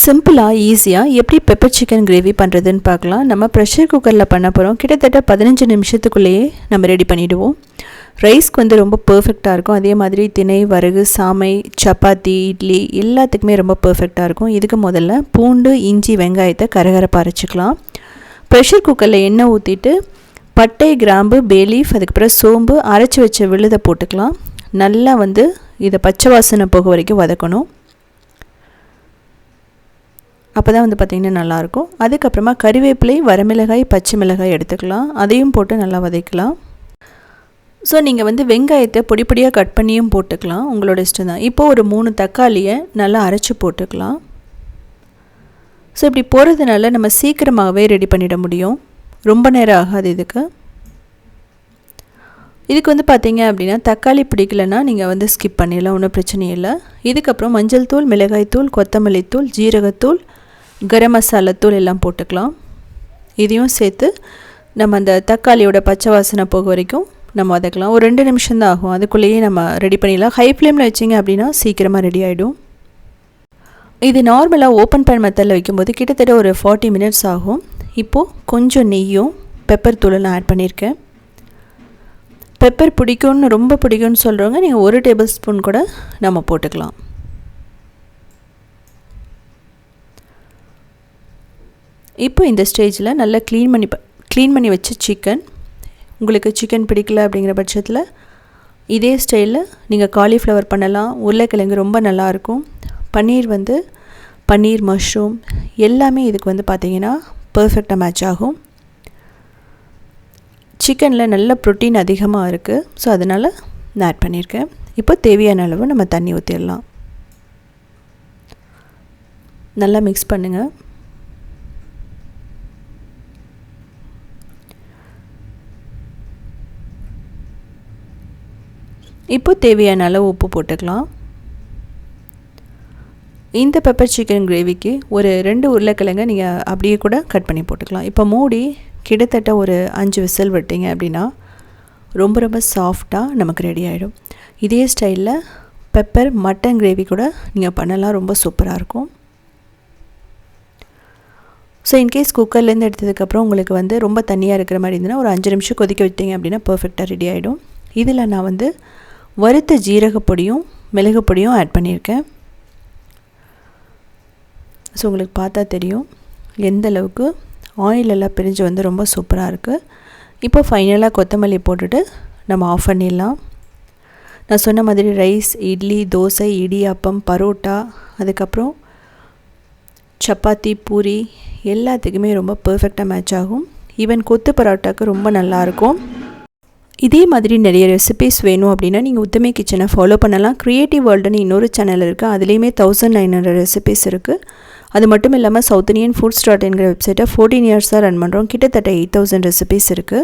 சிம்பிளாக ஈஸியாக எப்படி பெப்பர் சிக்கன் கிரேவி பண்ணுறதுன்னு பார்க்கலாம். நம்ம ப்ரெஷர் குக்கரில் பண்ண போகிறோம் கிட்டத்தட்ட பதினஞ்சு நிமிஷத்துக்குள்ளேயே நம்ம ரெடி பண்ணிவிடுவோம் ரைஸ்க்கு வந்து ரொம்ப பர்ஃபெக்டாக இருக்கும். அதே மாதிரி திணை வரகு சாமை சப்பாத்தி இட்லி எல்லாத்துக்குமே ரொம்ப பர்ஃபெக்டாக இருக்கும். இதுக்கு முதல்ல பூண்டு இஞ்சி வெங்காயத்தை கரகரப்பாக அரைச்சிக்கலாம். ப்ரெஷர் குக்கரில் எண்ணெய் ஊற்றிட்டு பட்டை கிராம்பு பேலீஃப் அதுக்கப்புறம் சோம்பு அரைச்சி வச்ச விழுதை போட்டுக்கலாம். நல்லா வந்து இதை பச்சை வாசனை போக வரைக்கும் வதக்கணும். அப்போ தான் வந்து பார்த்திங்கன்னா நல்லாயிருக்கும். அதுக்கப்புறமா கறிவேப்பிலை வரமிளகாய் பச்சை மிளகாய் எடுத்துக்கலாம். அதையும் போட்டு நல்லா வதக்கலாம். ஸோ நீங்கள் வந்து வெங்காயத்தை பொடி பொடியாக கட் பண்ணியும் போட்டுக்கலாம். உங்களோட இஷ்டம் தான். இப்போது ஒரு மூணு தக்காளியை நல்லா அரைச்சி போட்டுக்கலாம். ஸோ இப்படி போகிறதுனால நம்ம சீக்கிரமாகவே ரெடி பண்ணிட முடியும். ரொம்ப நேரம் ஆகாது இதுக்கு. இதுக்கு வந்து பார்த்தீங்க அப்படின்னா தக்காளி பிடிக்கலன்னா நீங்கள் வந்து ஸ்கிப் பண்ணிடலாம். ஒன்றும் பிரச்சனை இல்லை. இதுக்கப்புறம் மஞ்சள் தூள் மிளகாய் தூள் கொத்தமல்லி தூள் ஜீரகத்தூள் கரம் மசாலா தூள் எல்லாம் போட்டுக்கலாம். இதையும் சேர்த்து நம்ம அந்த தக்காளியோட பச்சை வாசனை போக வரைக்கும் நம்ம வதக்கலாம். ஒரு ரெண்டு நிமிஷம் தான் ஆகும். அதுக்குள்ளேயே நம்ம ரெடி பண்ணிடலாம். ஹை ஃப்ளேமில் வச்சிங்க அப்படின்னா சீக்கிரமாக ரெடி ஆகிடும் இது நார்மலாக ஓப்பன் பேன் மெத்தடில் வைக்கும்போது கிட்டத்தட்ட ஒரு ஃபார்ட்டி மினிட்ஸ் ஆகும். இப்போது கொஞ்சம் நெய்யும் பெப்பர் தூளும் நான் ஆட் பண்ணியிருக்கேன். பெப்பர் பிடிக்கும்னு ரொம்ப பிடிக்கும்னு சொல்கிறவங்க நீங்கள் ஒரு டேபிள் ஸ்பூன் கூட நம்ம போட்டுக்கலாம். இப்போ இந்த ஸ்டேஜில் நல்லா க்ளீன் பண்ணி க்ளீன் பண்ணி வச்ச சிக்கன் உங்களுக்கு சிக்கன் பிடிக்கல அப்படிங்கிற பட்சத்தில் இதே ஸ்டைலில் நீங்கள் காலிஃப்ளவர் பண்ணலாம். உருளைக்கிழங்கு ரொம்ப நல்லாயிருக்கும். பன்னீர் வந்து பன்னீர் மஷ்ரூம் எல்லாமே இதுக்கு வந்து பார்த்திங்கன்னா பர்ஃபெக்டாக மேட்ச் ஆகும். சிக்கனில் நல்ல ப்ரோட்டீன் அதிகமாக இருக்குது ஸோ அதனால் நான் ஆட் பண்ணியிருக்கேன். இப்போ தேவையான அளவு நம்ம தண்ணி ஊற்றிடலாம் நல்லா மிக்ஸ் பண்ணுங்கள் இப்போ தேவையான அளவு உப்பு போட்டுக்கலாம். இந்த பெப்பர் சிக்கன் கிரேவிக்கு ஒரு ரெண்டு உருளைக்கிழங்கை நீங்கள் அப்படியே கூட கட் பண்ணி போட்டுக்கலாம். இப்போ மூடி கிட்டத்தட்ட ஒரு அஞ்சு விசில் விட்டீங்க அப்படின்னா ரொம்ப ரொம்ப சாஃப்டாக நமக்கு ரெடி ஆகிடும் இதே ஸ்டைலில் பெப்பர் மட்டன் கிரேவி கூட நீங்கள் பண்ணலாம். ரொம்ப சூப்பராக இருக்கும். ஸோ இன்கேஸ் குக்கர்லேருந்து எடுத்ததுக்கப்புறம் உங்களுக்கு வந்து ரொம்ப தண்ணியாக இருக்கிற மாதிரி இருந்ததுன்னா ஒரு அஞ்சு நிமிஷம் கொதிக்க விட்டீங்க அப்படின்னா பர்ஃபெக்டாக ரெடி ஆகிடும் இதில் நான் வந்து வறுத்த ஜீரகப்பொடியும் மிளகு பொடியும் ஆட் பண்ணியிருக்கேன் ஸோ உங்களுக்கு பார்த்தா தெரியும் எந்த அளவுக்கு ஆயில் எல்லாம் பிரிஞ்சு வந்து ரொம்ப சூப்பராக இருக்குது இப்போ ஃபைனலாக கொத்தமல்லி போட்டுட்டு நம்ம ஆஃப் பண்ணிடலாம். நான் சொன்ன மாதிரி ரைஸ் இட்லி தோசை இடியாப்பம் பரோட்டா அதுக்கப்புறம் சப்பாத்தி பூரி எல்லாத்துக்குமே ரொம்ப பர்ஃபெக்டாக மேட்ச் ஆகும். ஈவன் கொத்து பரோட்டாவுக்கு ரொம்ப நல்லாயிருக்கும் இதே மாதிரி நிறைய ரெசிபிஸ் வேணும் அப்படின்னா நீங்கள் உத்தமே கிச்சனை ஃபாலோ பண்ணலாம். க்ரியேட்டிவ் வேர்ல்டுன்னு இன்னொரு சேனல் இருக்குது அதுலேயுமே தௌசண்ட் நைன் ஹண்ட்ரட் ரெசிபிஸ் இருக்குது அது மட்டும் இல்லாமல் சவுத் இண்டியன் ஃபுட்ஸ் டாட் என்கிற வெப்சைட்டை ஃபோர்டீன் இயர்ஸாக ரன் பண்ணுறோம் கிட்டத்தட்ட எயிட் தௌசண்ட் ரெசிபிஸ் இருக்குது